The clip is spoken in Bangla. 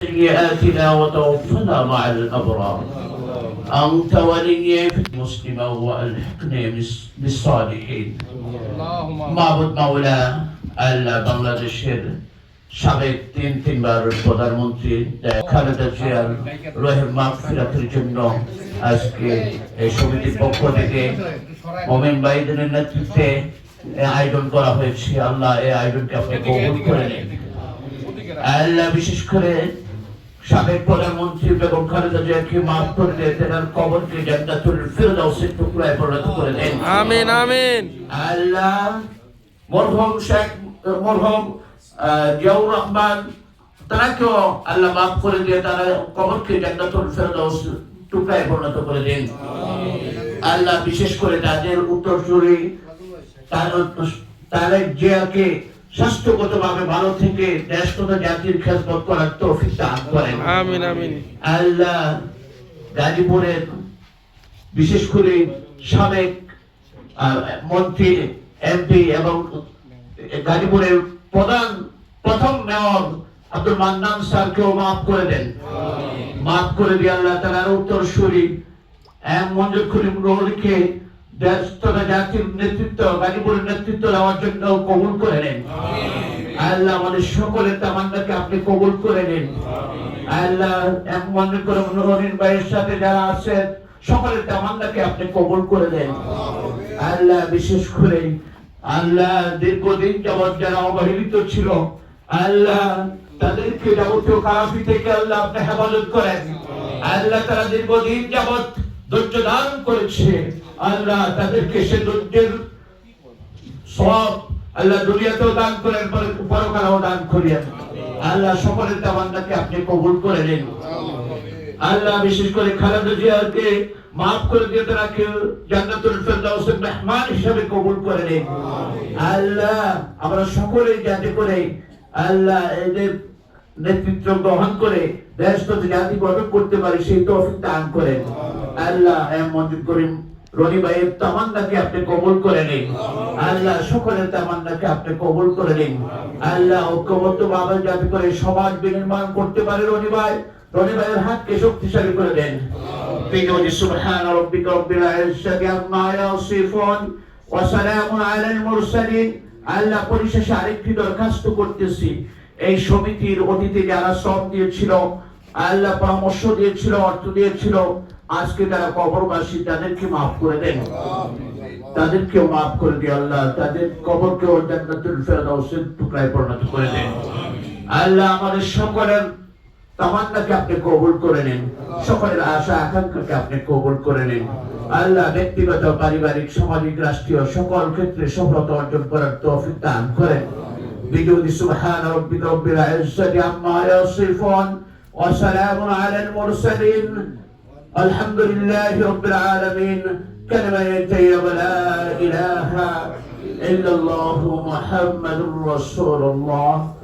سيئاتنا وتوفنا مع الأبرار أنت ولي في المسلمة وألحقني بس- بالصالحين মাহবুদ মাওলা আল্লাহ বাংলাদেশের সাবেক তিন তিনবার প্রধানমন্ত্রী খালেদা জিয়ার রহিম মাগফিরাতের জন্য আজকে এই সমিতির পক্ষ থেকে মোমেন বাইদের নেতৃত্বে এই আয়োজন করা হয়েছে আল্লাহ এই আয়োজনকে আপনি কবুল করে নিন আল্লাহ বিশেষ করে সাবেক প্রধানমন্ত্রী বেগম খালেদা জিয়াকে মাফ করে দিয়ে তেনার কবরকে জান্নাতুল ফিরদাউসের টুকরায় পরিণত করে দেন। আমিন আমিন। আল্লাহ মরহুম শেখ মরহুম জিয়াউর রহমান তারাকেও আল্লাহ মাফ করে দিয়ে তারা কবরকে জান্নাতুল ফেরদাউস টুকরায় পরিণত করে দিন। আল্লাহ বিশেষ করে তাদের উত্তরসূরি তারেক জিয়াকে স্বাস্থ্যগতভাবে ভালো থেকে দেশ তথা জাতির খেদমত করার তৌফিক দান করেন। আমিন আমিন। আল্লাহ গাজীপুরের বিশেষ করে সাবেক মন্ত্রী এমপি এবং গাজীপুরের প্রধান প্রথম মেয়র আব্দুল মান্নান স্যারকেও মাফ করে দেন। মাফ করে দিয়ে আল্লাহ তালার উত্তর সুরি এম মঞ্জুর করিম রোহলকে দেশ তথা জাতির নেতৃত্ব গাজীপুরের নেতৃত্ব দেওয়ার জন্য কবুল করে নেন। আল্লাহ আমাদের সকলের তামান্নাকে আপনি কবুল করে নিন। আল্লাহ এক মনে করে ভাইয়ের সাথে যারা আছেন সকলের তামান্নাকে আপনি কবুল করে দেন। আল্লাহ বিশেষ করে আল্লাহ দীর্ঘদিন যাবৎ যারা অবহেলিত ছিল আল্লাহ তাদেরকে যাবতীয় খারাপি থেকে আল্লাহ আপনি হেফাজত করেন। আল্লাহ তারা দীর্ঘদিন যাবৎ ধৈর্য দান করেছে। আল্লাহ তাদেরকে সে ধৈর্যের সব আল্লাহ দুনিয়াতেও দান করেন পর- পরকালেও দান করিয়েন আল্লাহ সকলের তামান্নাকে আপনি কবুল করে নিন। আল্লাহ বিশেষ করে খালেদা জিয়াকে মাফ করে দিয়ে তারাকে জান্নাতুল ফেরদাউসের মেহমান হিসেবে কবুল করে নিন। আল্লাহ আমরা সকলেই যাতে করে আল্লাহ এদের নেতৃত্ব গ্রহণ করে দেশ তথা জাতি গঠন করতে পারি, সেই তৌফিক দান করেন। আল্লাহ এম মঞ্জুর করিম। রনি ভাইয়ের তামান্নাকে আপনি কবুল করে নিন। আল্লাহ সকলের তামান্নাকে আপনি কবুল করে নিন। আল্লাহ ঐক্যবদ্ধ যাতে করে সমাজ বিনির্মাণ করতে পারে, রনি ভাই। রনি ভাইয়ের হাতকে শক্তিশালী করে দেন। আল্লাহ পরিশেষে আরেকটি দরখাস্ত করতেছি। এই সমিতির অতীতে যারা শ্রম দিয়েছিল, আল্লাহ পরামর্শ দিয়েছিল, অর্থ দিয়েছিল, আজকে তারা কবরবাসী, তাদেরকে মাফ করে দেন। তাদেরকেও মাফ করে দিয়ে আল্লাহ তাদের কবরকেও জান্নাতুল ফেরদাউসের টুকরায় পরিণত করে দেন। আল্লাহ আমাদের সকলের তামান্নাকে আপনি কবুল করে নিন। সকলের আশা, আকাঙ্ক্ষাকে আপনি কবুল করে নিন। আল্লাহ ব্যক্তিগত, পারিবারিক, সামাজিক, রাষ্ট্রীয় সকল ক্ষেত্রে সফলতা অর্জন করার তৌফিক দান করেন। بدون سبحان ربك رب العزة عما يصفون وسلام على المرسلين. الحمد لله رب العالمين. كلمة كلمتي ولا إله إلا الله محمد رسول الله.